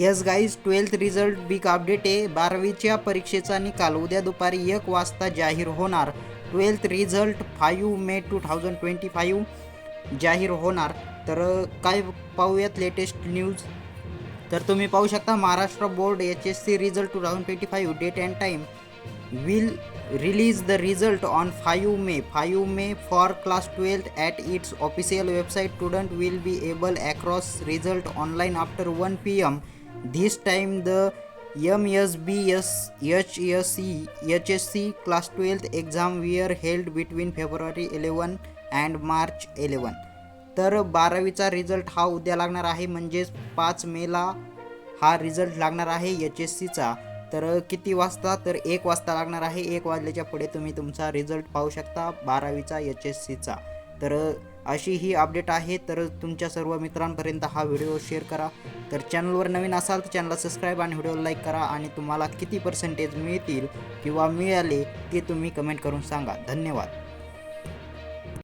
Yes guys twelfth result big update आहे. बारावीच्या परीक्षेचा निकाल. उद्या दुपारी एक वाजता जाहीर होणार. Twelfth result five May two thousand twenty five जाहीर होणार. तर काय पाहूयात लेटेस्ट न्यूज तर तुम्ही पाहू शकता Maharashtra board H S C result two thousand twenty five date and time will release the result on 5 May. 5 May for class 12th at its official website. Student will be this time the M S B S H S C H S C class twelfth exam were held between February eleven and March eleven तर बारावीचा result हा उद्या लागणार आहे म्हणजेच पाच मेला हा रिझल्ट लागणार आहे एच एस सीचा तर किती वाजता? तर एक वाजता लागणार आहे. एक वाजल्याच्या पुढे तुम्ही तुमचा रिझल्ट पाहू शकता बारावीचा एच एस सीचा तर अशी ही अपडेट आहे. तर तुमच्या सर्व मित्रांपर्यंत हा व्हिडिओ शेअर करा. तर चॅनलवर नवीन असाल तर चॅनलला सबस्क्राईब आणि व्हिडिओ लाईक करा आणि तुम्हाला किती पर्सेंटेज मिळतील किंवा मिळाले ते तुम्ही कमेंट करून सांगा. धन्यवाद.